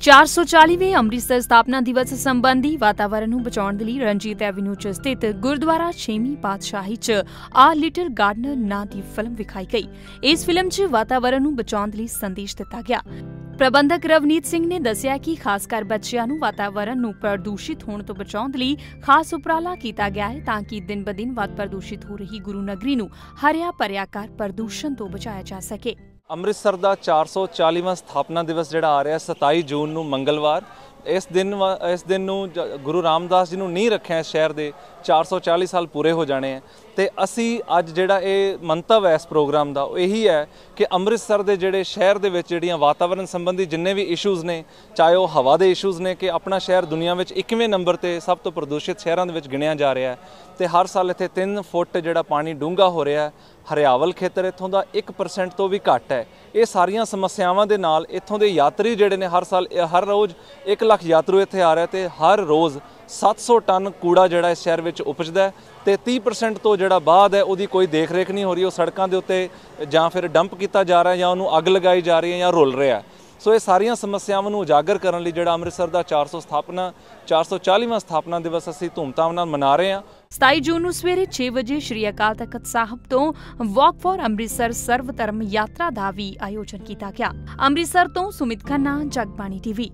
440ਵੇਂ ਅੰਮ੍ਰਿਤਸਰ ਸਥਾਪਨਾ ਦਿਵਸ ਸੰਬੰਧੀ ਵਾਤਾਵਰਣ ਨੂੰ ਬਚਾਉਣ ਦੇ ਲਈ ਰਣਜੀਤ ਐਵਨਿਊ 'ਚ ਸਥਿਤ ਗੁਰਦੁਆਰਾ ਛੇਵੀਂ ਪਾਤਸ਼ਾਹੀ 'ਚ ਆ ਲਿਟਲ ਗਾਰਡਨਰ ਨਾਂ ਦੀ ਫਿਲਮ ਵਿਖਾਈ ਗਈ। ਇਸ ਫਿਲਮ 'ਚ ਵਾਤਾਵਰਣ ਨੂੰ ਬਚਾਉਣ ਲਈ ਸੰਦੇਸ਼ ਦਿੱਤਾ ਗਿਆ। ਪ੍ਰਬੰਧਕ ਰਵਨੀਤ ਸਿੰਘ ਨੇ ਦੱਸਿਆ ਕਿ ਖਾਸ ਕਰ ਬੱਚਿਆਂ ਨੂੰ ਵਾਤਾਵਰਣ ਨੂੰ ਪ੍ਰਦੂਸ਼ਿਤ ਹੋਣ ਤੋਂ ਬਚਾਉਣ ਲਈ ਖਾਸ ਉਪਰਾਲਾ ਕੀਤਾ ਗਿਆ ਹੈ ਤਾਂ ਕਿ ਦਿਨ-ਬਦਿਨ ਵੱਧ ਪ੍ਰਦੂਸ਼ਿਤ ਹੋ ਰਹੀ ਗੁਰੂ ਨਗਰੀ ਨੂੰ ਹਰਿਆ ਭਰਿਆ ਕਰ ਪ੍ਰਦੂਸ਼ਣ ਤੋਂ ਬਚਾਇਆ ਜਾ ਸਕੇ। ਅੰਮ੍ਰਿਤਸਰ ਦਾ 440ਵਾਂ ਸਥਾਪਨਾ ਦਿਵਸ ਜਿਹੜਾ ਆ ਰਿਹਾ 27 ਜੂਨ ਨੂੰ ਮੰਗਲਵਾਰ। ਇਸ ਦਿਨ ਵਾ- ਇਸ ਦਿਨ ਨੂੰ ਜ- ਗੁਰੂ ਰਾਮਦਾਸ ਜੀ ਨੂੰ ਨਹੀਂ ਰੱਖਿਆ ਇਸ ਸ਼ਹਿਰ ਦੇ 440 ਸਾਲ ਪੂਰੇ ਹੋ ਜਾਣੇ ਆ। ਤੇ ਅਸੀਂ ਅੱਜ ਜਿਹੜਾ ਇਹ ਮੰਤਵ ਹੈ ਇਸ ਪ੍ਰੋਗਰਾਮ ਦਾ, ਉਹ ਇਹੀ ਹੈ ਕਿ ਅੰਮ੍ਰਿਤਸਰ ਦੇ ਜਿਹੜੇ ਸ਼ਹਿਰ ਦੇ ਵਿੱਚ ਜਿਹੜੀਆਂ ਵਾਤਾਵਰਣ ਸੰਬੰਧੀ ਜਿੰਨੇ ਵੀ ਇਸ਼ੂਜ਼ ਨੇ, ਚਾਹੇ ਉਹ ਹਵਾ ਦੇ ਇਸ਼ੂਜ਼ ਨੇ ਕਿ ਆਪਣਾ ਸ਼ਹਿਰ ਦੁਨੀਆ ਵਿੱਚ 21ਵੇਂ ਨੰਬਰ ਤੇ ਸਭ ਤੋਂ ਪ੍ਰਦੂਸ਼ਿਤ ਸ਼ਹਿਰਾਂ ਦੇ ਵਿੱਚ ਗਿਣਿਆ ਜਾ ਰਿਹਾ ਹੈ। ਤੇ ਹਰ ਸਾਲ ਇੱਥੇ 3 ਫੁੱਟ ਜਿਹੜਾ ਪਾਣੀ ਡੂੰਘਾ ਹੋ ਰਿਹਾ ਹੈ। ਹਰਿਆਵਲ ਖੇਤਰ ਇੱਥੋਂ ਦਾ 1% ਤੋਂ ਵੀ ਘੱਟ ਹੈ। ਇਹ ਸਾਰੀਆਂ ਸਮੱਸਿਆਵਾਂ ਦੇ ਨਾਲ ਇੱਥੋਂ ਦੇ ਯਾਤਰੀ ਜਿਹੜੇ ਨੇ ਹਰ ਸਾਲ, ਹਰ ਰੋਜ਼ 1 ਲੱਖ ਯਾਤਰੂ ਇੱਥੇ ਆ ਰਿਹਾ ਤੇ ਹਰ ਰੋਜ਼ 700 ਟਨ ਕੂੜਾ ਜਿਹੜਾ ਇਸ ਸ਼ਹਿਰ ਵਿੱਚ ਉਪਜਦਾ ਤੇ 30% ਤੋਂ ਜਿਹੜਾ ਬਾਅਦ ਹੈ, ਉਹਦੀ ਕੋਈ ਦੇਖ-ਰੇਖ ਨਹੀਂ ਹੋ ਰਹੀ। ਉਹ ਸੜਕਾਂ ਦੇ ਉੱਤੇ ਜਾਂ ਫਿਰ ਡੰਪ ਕੀਤਾ ਜਾ ਰਿਹਾ ਜਾਂ ਉਹਨੂੰ ਅੱਗ ਲਗਾਈ ਜਾ ਰਹੀ ਹੈ ਜਾਂ ਰੁਲ ਰਿਹਾ ਸੋ ਇਹ ਸਾਰੀਆਂ ਸਮੱਸਿਆਵਾਂ ਨੂੰ ਉਜਾਗਰ ਕਰਨ ਲਈ ਜਿਹੜਾ ਅੰਮ੍ਰਿਤਸਰ ਦਾ 400 ਸਥਾਪਨਾ 440ਵਾਂ ਸਥਾਪਨਾ ਦਿਵਸ ਅਸੀਂ ਧੂਮਧਾਮ ਨਾਲ ਮਨਾ ਰਹੇ ਹਾਂ। 27 ਜੂਨ ਨੂੰ ਸਵੇਰੇ 6 ਵਜੇ ਸ਼੍ਰੀ ਅਕਾਲ ਤਖਤ ਸਾਹਿਬ ਤੋਂ ਵਾਕ ਫॉर ਅੰਮ੍ਰਿਤਸਰ ਸਰਵ ਧਰਮ ਯਾਤਰਾ ਦਾ ਵੀ ਆਯੋਜਨ ਕੀਤਾ ਗਿਆ। ਅੰਮ੍ਰਿਤਸਰ ਤੋਂ ਸੁਮਿਤ ਖੰਨਾ, ਜਗਬਾਣੀ ਟੀਵੀ।